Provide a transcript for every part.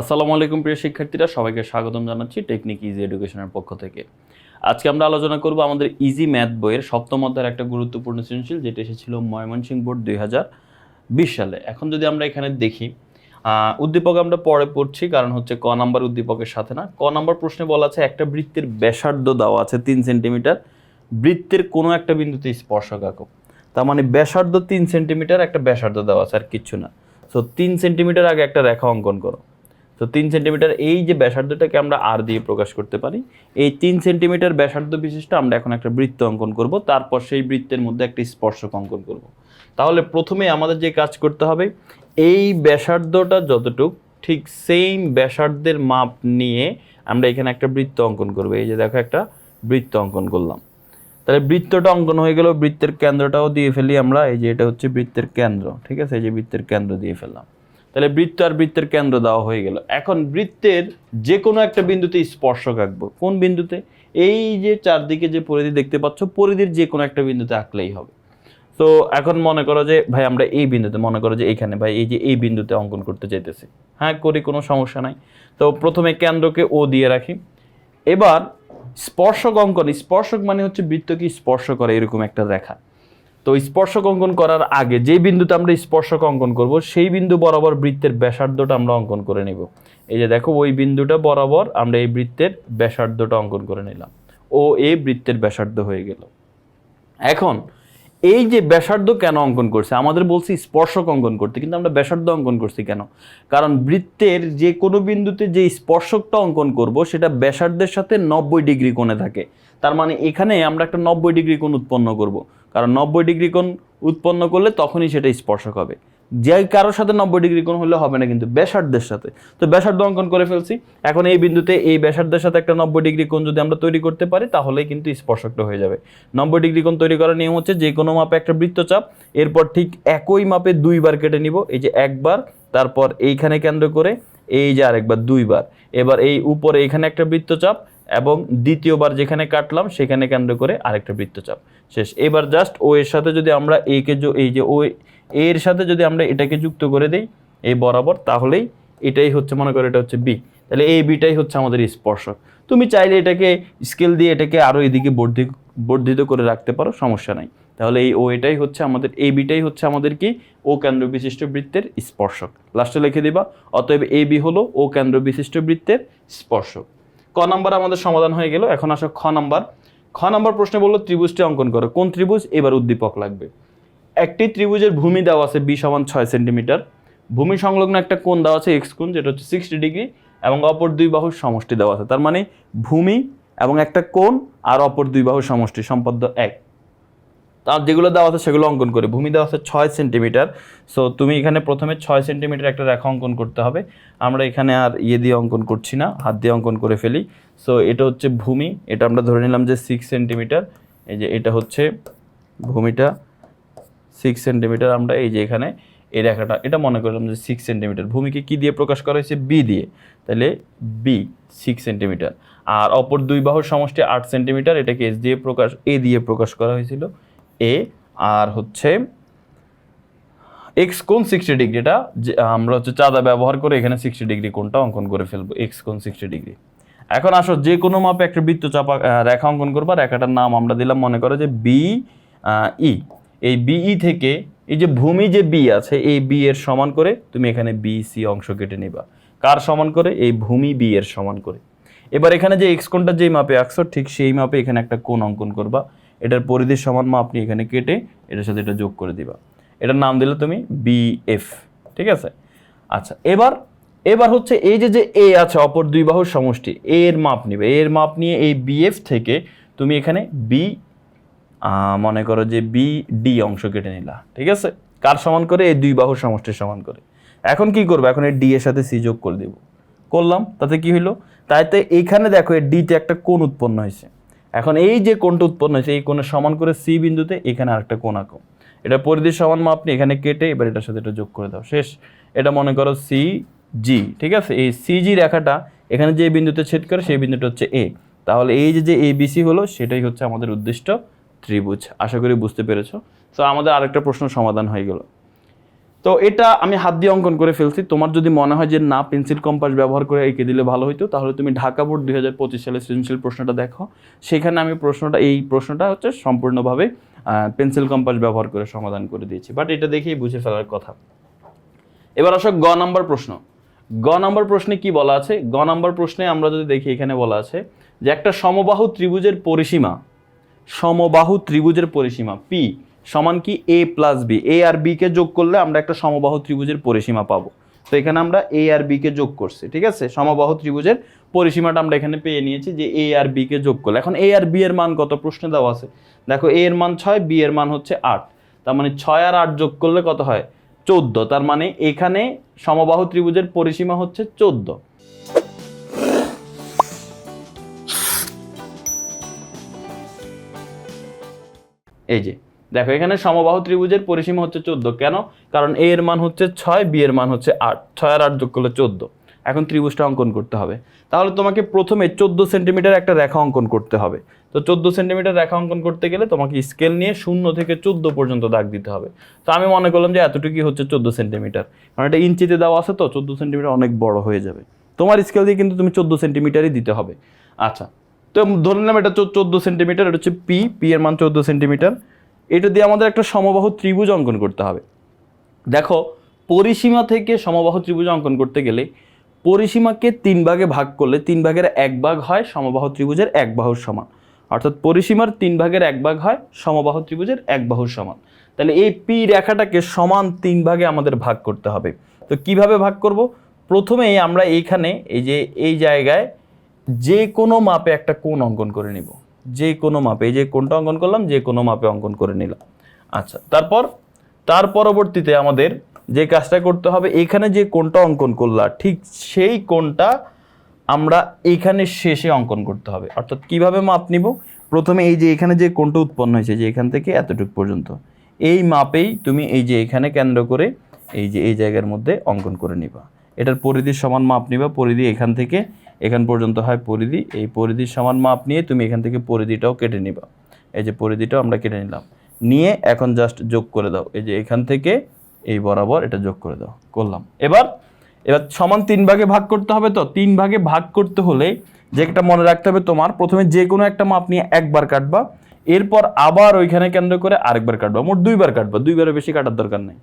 আসসালামু আলাইকুম প্রিয় শিক্ষার্থীরা, সবাইকে স্বাগতম জানাচ্ছি টেকনিক ইজি এডুকেশনের পক্ষ থেকে। আজকে আমরা আলোচনা করব আমাদের ইজি ম্যাথ বইয়ের সপ্তম অধ্যায়ের একটা গুরুত্বপূর্ণ সৃজনশীল, যেটা এসেছিল ময়মনসিংহ বোর্ড দুই হাজার বিশ সালে। এখন যদি আমরা এখানে দেখি উদ্দীপক আমরা পরে পড়ছি, কারণ হচ্ছে ক নাম্বার উদ্দীপকের সাথে না। ক নাম্বার প্রশ্নে বলা আছে, একটা বৃত্তের ব্যাসার্ধ দেওয়া আছে তিন সেন্টিমিটার, বৃত্তের কোনো একটা বিন্দুতে স্পর্শক আঁকো তার মানে ব্যাসার্ধ তিন সেন্টিমিটার, একটা ব্যাসার্ধ দেওয়া আছে আর কিচ্ছু না। সো তিন সেন্টিমিটার আগে একটা রেখা অঙ্কন করো। তো তিন সেন্টিমিটার এই যে ব্যাসার্ধটাকে আমরা আর দিয়ে প্রকাশ করতে পারি, এই তিন সেন্টিমিটার ব্যাসার্ধ বিশিষ্ট আমরা এখন একটা বৃত্ত অঙ্কন করব, তারপর সেই বৃত্তের মধ্যে একটা স্পর্শক অঙ্কন করব। তাহলে প্রথমে আমাদের যে কাজ করতে হবে, এই ব্যাসার্ধটা যতটুক, ঠিক সেম ব্যাসার্ধের মাপ নিয়ে আমরা এখানে একটা বৃত্ত অঙ্কন করব। এই যে দেখো একটা বৃত্ত অঙ্কন করলাম। তাহলে বৃত্তটা অঙ্কন হয়ে গেল, বৃত্তের কেন্দ্রটাও দিয়ে ফেলি আমরা, এই যে এটা হচ্ছে বৃত্তের কেন্দ্র, ঠিক আছে? এই যে বৃত্তের কেন্দ্র দিয়ে ফেললাম। তাহলে বৃত্ত আর বৃত্তের কেন্দ্র দেওয়া হয়ে গেল। এখন বৃত্তের যে কোনো একটা বিন্দুতে স্পর্শক আঁকবো। কোন বিন্দুতে? এই যে চারদিকে যে পরিধি দেখতে পাচ্ছ, পরিধির যে কোনো একটা বিন্দুতে আঁকলেই হবে। তো এখন মনে করো যে, ভাই, আমরা এই বিন্দুতে, মনে করো যে এইখানে, ভাই, এই যে এই বিন্দুতে অঙ্কন করতে চাইতেছি। হ্যাঁ করি, কোনো সমস্যা নাই। তো প্রথমে কেন্দ্রকে ও দিয়ে রাখি। এবার স্পর্শক অঙ্কন, স্পর্শক মানে হচ্ছে বৃত্তকে স্পর্শ করে, এরকম একটা রেখা। তো স্পর্শক অঙ্কন করার আগে যে বিন্দুতে আমরা স্পর্শক অঙ্কন করব, সেই বিন্দু বরাবর বৃত্তের ব্যাসার্ধটা আমরা অঙ্কন করে নেব। এই যে দেখো, ওই বিন্দুটা বরাবর আমরা এই বৃত্তের ব্যাসার্ধটা অঙ্কন করে নিলাম। ও এই বৃত্তের ব্যাসার্ধ হয়ে গেল। এখন, এই যে ব্যাসার্ধ কেন অঙ্কন করছে? আমাদের বলছি স্পর্শক অঙ্কন করতে, কিন্তু আমরা ব্যাসার্ধ অঙ্কন করছি কেন? কারণ বৃত্তের যে কোনো বিন্দুতে যে স্পর্শকটা অঙ্কন করব, সেটা ব্যাসার্ধের সাথে নব্বই ডিগ্রি কোণে থাকে। তার মানে এখানে আমরা একটা নব্বই ডিগ্রি কোণ উৎপন্ন করব। কারণ নব্বই ডিগ্রি কোণ উৎপন্ন করলে তখনই সেটা স্পর্শক হবে। যে কারোর সাথে নব্বই ডিগ্রি কোণ হলে হবে না কিন্তু ব্যাসার্ধের সাথে। তো ব্যাসার্ধ অঙ্কন করে ফেলছি। এখন এই বিন্দুতে এই ব্যাসার্ধের সাথে একটা নব্বই ডিগ্রি কোণ যদি আমরা তৈরি করতে পারি, তাহলেই কিন্তু স্পর্শকটা হয়ে যাবে। নব্বই ডিগ্রি কোণ তৈরি করার নিয়ম হচ্ছে যে কোনো মাপে একটা বৃত্তচাপ, এরপর ঠিক একই মাপে দুইবার কেটে নিব। এই যে একবার, তারপর এইখানে কেন্দ্র করে এই যে আরেকবার দুইবার। এবার এই উপরে এখানে একটা বৃত্তচাপ এবং দ্বিতীয়বার যেখানে কাটলাম সেখানে কেন্দ্র করে আরেকটা বৃত্তচাপ। শেষ। এবার জাস্ট ও এর সাথে যদি আমরা একে যো- এই যে ও এর সাথে যদি আমরা এটাকে যুক্ত করে দিই এই বরাবর, তাহলেই এটাই হচ্ছে, মনে করো এটা হচ্ছে বি তাহলে এই বিটাই হচ্ছে আমাদের স্পর্শক। তুমি চাইলে এটাকে স্কেল দিয়ে এটাকে আরও এদিকে বর্ধিত বর্ধিত করে রাখতে পারো, সমস্যা নাই। তাহলে এই ও এটাই হচ্ছে আমাদের এই বিটাই হচ্ছে আমাদের কি? ও কেন্দ্র বিশিষ্ট বৃত্তের স্পর্শক। লাস্টে লিখে দিবা, অতএব এ বি হলো ও কেন্দ্র বিশিষ্ট বৃত্তের স্পর্শক। ক নাম্বার আমাদের সমাধান হয়ে গেল, এখন আসো খ নাম্বার। খ নাম্বার প্রশ্নে বলল ত্রিভুজটি অঙ্কন করো। কোন ত্রিভুজ? এবার উদ্দীপক লাগবে। একটি ত্রিভুজের ভূমি দেওয়া আছে বি সমান ছয় সেন্টিমিটার। ভূমি সংলগ্ন একটা কোণ দেওয়া আছে এক্স কোণ, যেটা হচ্ছে সিক্সটি ডিগ্রি, এবং অপর দুই বাহুর সমষ্টি দেওয়া আছে। তার মানে ভূমি এবং একটা কোণ, আর অপর দুই বাহুর সমষ্টি সম্পদ এক। তার যেগুলো দেওয়া আছে সেগুলো অঙ্কন করে। ভূমি দেওয়া আছে ছয় সেন্টিমিটার। সো তুমি এখানে প্রথমে ছয় সেন্টিমিটার একটা রেখা অঙ্কন করতে হবে। আমরা এখানে আর ইয়ে দিয়ে অঙ্কন করছি না, হাত দিয়ে অঙ্কন করে ফেলি। সো এটা হচ্ছে ভূমি, এটা আমরা ধরে নিলাম যে সিক্স সেন্টিমিটার। এই যে এটা হচ্ছে ভূমিটা সিক্স সেন্টিমিটার আমরা এই যে এখানে এই রেখাটা, এটা মনে করলাম যে সিক্স সেন্টিমিটার। ভূমিকে কী দিয়ে প্রকাশ করা হয়েছে? বি দিয়ে। তাহলে বি সিক্স সেন্টিমিটার। আর অপর দুই বাহুর সমষ্টি আট সেন্টিমিটার, এটাকে এস দিয়ে প্রকাশ এ দিয়ে প্রকাশ করা হয়েছিল। এ আর হচ্ছে এক্স কোণ সিক্সটি ডিগ্রি এটা যে আমরা হচ্ছে চাঁদা ব্যবহার করে এখানে সিক্সটি ডিগ্রি কোণটা অঙ্কন করে ফেলব এক্স কোণ সিক্সটি ডিগ্রি এখন আসো যে কোনো মাপে একটা বৃত্তচাপ আঁক- আহ, রেখা অঙ্কন করবা রেখাটার নাম আমরা দিলাম মনে করো যে বি ই এই বিই থেকে এই যে ভূমি যে বি আছে এই বি এর সমান করে তুমি এখানে বি সি অংশ কেটে নিবা। কার সমান করে? এই ভূমি বি এর সমান করে। এবার এখানে যে এক্স কোণটা যেই মাপে আঁকছো ঠিক সেই মাপে এখানে একটা কোণ অঙ্কন করবা। এটার পরিধির সমান মাপ আপনি এখানে কেটে এটার সাথে এটা যোগ করে দিবা। এটার নাম দিলে তুমি বিএফ ঠিক আছে? আচ্ছা এবার এবার হচ্ছে এই যে যে এ আছে, অপর দুই বাহুর সমষ্টি এ এর মাপ নিবে। এ এর মাপ নিয়ে এই বিএফ থেকে তুমি এখানে বি মনে করো যে বি ডি অংশ কেটে নিলা, ঠিক আছে? কার সমান করে? এই দুই বাহুর সমষ্টির সমান করে। এখন কি করব? এখন এই ডি এর সাথে সি যোগ করে দিব। করলাম, তাতে কি হইল? তাইতে এইখানে দেখো, এই ডিতে একটা কোণ উৎপন্ন হয়েছে এখন এই যে কোণটা উৎপন্ন হয়েছে, এই কোণের সমান করে সি বিন্দুতে এখানে আরেকটা কোণ আঁকো। এটা পরিধির সমান মাপ আপনি এখানে কেটে এবার এটার সাথে এটা যোগ করে দাও। শেষ। এটা মনে করো সি জি ঠিক আছে? এই সি জি রেখাটা এখানে যে বিন্দুতে ছেদ করে সেই বিন্দুটা হচ্ছে এ তাহলে এই যে যে এ বিসি হলো, সেটাই হচ্ছে আমাদের উদ্দিষ্ট ত্রিভুজ। আশা করি বুঝতে পেরেছ। তো আমাদের আরেকটা প্রশ্ন সমাধান হয়ে গেল। তো এটা আমি হাত দিয়ে অঙ্কন করে ফেলছি। তোমার যদি মনে হয় যে না, পেন্সিল কম্পাস ব্যবহার করে এঁকে দিলে ভালো হতো তাহলে তুমি ঢাকা বোর্ড দুই হাজার পঁচিশ সালের সৃজনশীল প্রশ্নটা দেখো। সেখানে আমি প্রশ্নটা, এই প্রশ্নটা হচ্ছে সম্পূর্ণভাবে পেন্সিল কম্পাস ব্যবহার করে সমাধান করে দিয়েছি। বাট এটা দেখেই বুঝে ফেলার কথা। এবার আসো গ নাম্বার প্রশ্ন। গ নাম্বার প্রশ্নে কি বলা আছে? গ নাম্বার প্রশ্নে আমরা যদি দেখি, এখানে বলা আছে যে একটা সমবাহু ত্রিভুজের পরিসীমা, সমবাহু ত্রিভুজের পরিসীমা পি সমান কি এ প্লাস বি এ আর বি কে যোগ করলে আমরা একটা সমবাহু ত্রিভুজের পরিসীমা পাবো। তো এখানে আমরা এ আর বি কে যোগ করছি, ঠিক আছে? সমবাহু ত্রিভুজের পরিসীমাটা আমরা এখানে পেয়ে নিয়েছি যে এ আর বি কে যোগ করলে। এখন এ আর বি এর মান কত? প্রশ্নে দেওয়া আছে। দেখো এ এর মান ছয় বি এর মান হচ্ছে আট। তার মানে ছয় আর আট যোগ করলে কত হয়? চোদ্দ। তার মানে এখানে সমবাহু ত্রিভুজের পরিসীমা হচ্ছে চোদ্দ। এই যে দেখো, এখানে সমবাহু ত্রিভুজের পরিসীমা হচ্ছে চোদ্দ। কেন? কারণ এ এর মান হচ্ছে ছয় বি এর মান হচ্ছে আট। ছয় আর আট যোগ করলে চোদ্দ। এখন ত্রিভুজটা অঙ্কন করতে হবে। তাহলে তোমাকে প্রথমে চোদ্দ সেন্টিমিটার একটা রেখা অঙ্কন করতে হবে। তো চোদ্দ সেন্টিমিটার রেখা অঙ্কন করতে গেলে তোমাকে স্কেল নিয়ে শূন্য থেকে চোদ্দ পর্যন্ত দাগ দিতে হবে। তো আমি মনে করলাম যে এতটুকুই হচ্ছে চোদ্দ সেন্টিমিটার। কারণ এটা ইঞ্চিতে দেওয়া আছে তো, চোদ্দ সেন্টিমিটার অনেক বড় হয়ে যাবে। তোমার স্কেল দিয়ে কিন্তু তুমি চোদ্দ সেন্টিমিটারই দিতে হবে। আচ্ছা তো ধরে নিলাম এটা চোদ্দ সেন্টিমিটার, এটা হচ্ছে পি পি এর মান চোদ্দ সেন্টিমিটার। এটা দিয়ে আমাদের একটা সমবাহু ত্রিভুজ অঙ্কন করতে হবে। দেখো, পরিসীমা থেকে সমবাহু ত্রিভুজ অঙ্কন করতে গেলে পরিসীমাকে তিন ভাগে ভাগ করলে তিন ভাগের এক ভাগ হয় সমবাহু ত্রিভুজের এক বাহুর সমান। অর্থাৎ পরিসীমার তিন ভাগের এক ভাগ হয় সমবাহু ত্রিভুজের এক বাহুর সমান। তাহলে এই পি রেখাটাকে সমান তিন ভাগে আমাদের ভাগ করতে হবে। তো কীভাবে ভাগ করব? প্রথমেই আমরা এইখানে এই যে, এই জায়গায় যে কোনো মাপে একটা কোণ অঙ্কন করে নিব। যে কোনো মাপে, এই যে কোনটা অঙ্কন করলাম, যে কোনো মাপে অঙ্কন করে নিলাম। আচ্ছা তারপর, তার পরবর্তীতে আমাদের যে কাজটা করতে হবে, এখানে যে কোনটা অঙ্কন করলাম ঠিক সেই কোনটা আমরা এইখানে শেষে অঙ্কন করতে হবে। অর্থাৎ কীভাবে মাপ নিব? প্রথমে এই যে এখানে যে কোনটা উৎপন্ন হয়েছে, যে এখান থেকে এতটুকু পর্যন্ত। এই মাপেই তুমি এই যে এখানে কেন্দ্র করে এই যে এই জায়গার মধ্যে অঙ্কন করে নিবা। এটার পরিধির সমান মাপ নিবা, পরিধি এখান থেকে এখান পর্যন্ত হয় পরিধি। এই পরিধির সমান মাপ নিয়ে তুমি এখান থেকে পরিধিটাও কেটে নিবা। এই যে পরিধিটাও আমরা কেটে নিলাম। নিয়ে এখন জাস্ট যোগ করে দাও। এই যে এখান থেকে এই বরাবর এটা যোগ করে দাও। করলাম। এবার এবার সমান তিন ভাগে ভাগ করতে হবে তো? তিন ভাগে ভাগ করতে হলে যে একটা মনে রাখতে হবে তোমার। প্রথমে যে কোনো একটা মাপ নিয়ে একবার কাটবা। এরপর আবার ওইখানে কেন্দ্র করে আরেকবার কাটবা। মোট দুইবার কাটবা। দুইবারের বেশি কাটার দরকার নেই।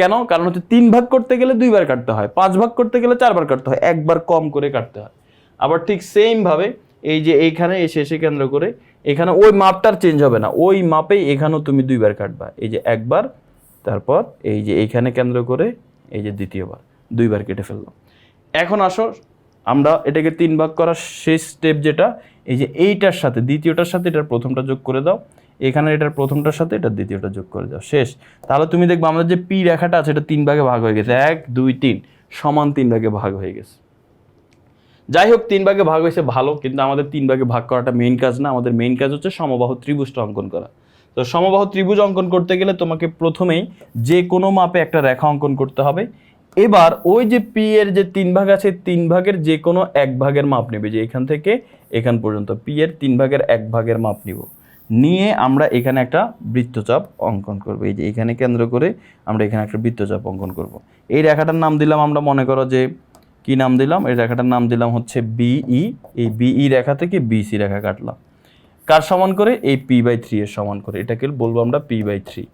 কেন? কারণ হচ্ছে তিন ভাগ করতে গেলে দুইবার কাটতে হয়। পাঁচ ভাগ করতে গেলে চারবার কাটতে হয়। একবার কম করে কাটতে হয়। আবার ঠিক সেম ভাবে এই যে এইখানে এসে এসে কেন্দ্র করে এখানে ওই মাপটার চেঞ্জ হবে না। ওই মাপেই এখানেও তুমি দুইবার কাটবা। এই যে একবার, তারপর এই যে এইখানে কেন্দ্র করে এই যে দ্বিতীয়বার দুইবার কেটে ফেললাম। এখন আসো, আমরা এটাকে তিন ভাগ করার শেষ স্টেপ যেটা, এই যে এইটার সাথে, দ্বিতীয়টার সাথে এটার প্রথমটা যোগ করে দাও। এখানে এটার প্রথমটার সাথে এটা দ্বিতীয়টা যোগ করে দাও। শেষ। তাহলে তুমি দেখবে আমাদের যে পি রেখাটা আছে, এটা তিন ভাগে ভাগ হয়ে গেছে। এক, দুই, তিন সমান তিন ভাগে ভাগ হয়ে গেছে। যাই হোক, তিন ভাগে ভাগ হয়েছে ভালো, কিন্তু আমাদের তিন ভাগে ভাগ করাটা মেইন কাজ না। আমাদের মেইন কাজ হচ্ছে সমবাহু ত্রিভুজটা অঙ্কন করা। তো সমবাহু ত্রিভুজ অঙ্কন করতে গেলে তোমাকে প্রথমেই যে কোনো মাপে একটা রেখা অঙ্কন করতে হবে। এবার ওই যে পি এর যে তিন ভাগ আছে তিন ভাগের যে কোনো এক ভাগের মাপ নেবে। যে এখান থেকে এখান পর্যন্ত পি এর তিন ভাগের এক ভাগের মাপ নিব। নিয়ে আমরা এখানে একটা বৃত্তচাপ অঙ্কন করব। এই যে এখানে কেন্দ্র করে আমরা এখানে একটা বৃত্তচাপ অঙ্কন করব। এই রেখাটার নাম দিলাম আমরা মনে করো যে, কি নাম দিলাম? এই রেখাটার নাম দিলাম হচ্ছে বিই এই বিই রেখা থেকে বিসি রেখা কাটলাম। কার সমান করে? এই পি বাই থ্রি এর সমান করে। এটাকে বলব আমরা পি বাই থ্রি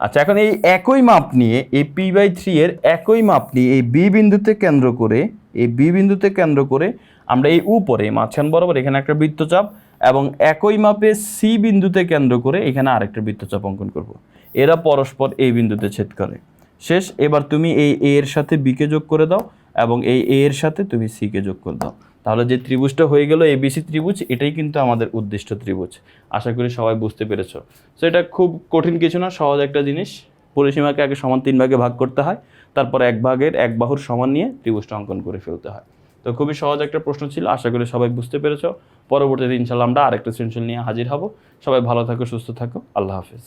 আচ্ছা এখন এই একই মাপ নিয়ে, এই পি বাই থ্রি এর একই মাপ নিয়ে, এই বি বিন্দুতে কেন্দ্র করে, এই বি বিন্দুতে কেন্দ্র করে আমরা এই উপরে, মাঝখান বরাবর এখানে একটা বৃত্তচাপ এবং একই মাপে সি বিন্দুতে কেন্দ্র করে এখানে আরেকটা বৃত্তচাপ অঙ্কন করব। এরা পরস্পর এই বিন্দুতে ছেদ করে। শেষ, এবার তুমি এই এ এর সাথে বিকে যোগ করে দাও এবং এই এ এর সাথে তুমি সিকে যোগ করে দাও। তাহলে যে ত্রিভুজটা হয়ে গেল এবিসি ত্রিভুজ, এটাই কিন্তু আমাদের উদ্দিষ্ট ত্রিভুজ। আশা করি সবাই বুঝতে পেরেছ। সো এটা খুব কঠিন কিছু না, সহজ একটা জিনিস। পরিসীমাকে আগে সমান তিন ভাগে ভাগ করতে হয়, তারপর এক ভাগের এক বাহুর সমান নিয়ে ত্রিভুজটা অঙ্কন করে ফেলতে হয়। তো খুবই সহজ একটা প্রশ্ন ছিল, আশা করি সবাই বুঝতে পেরেছ। পরবর্তীতে ইনশাল্লাহ আমরা আরেকটা সেনশন নিয়ে হাজির হব। সবাই ভালো থাকো, সুস্থ থাকো। আল্লাহ হাফিজ।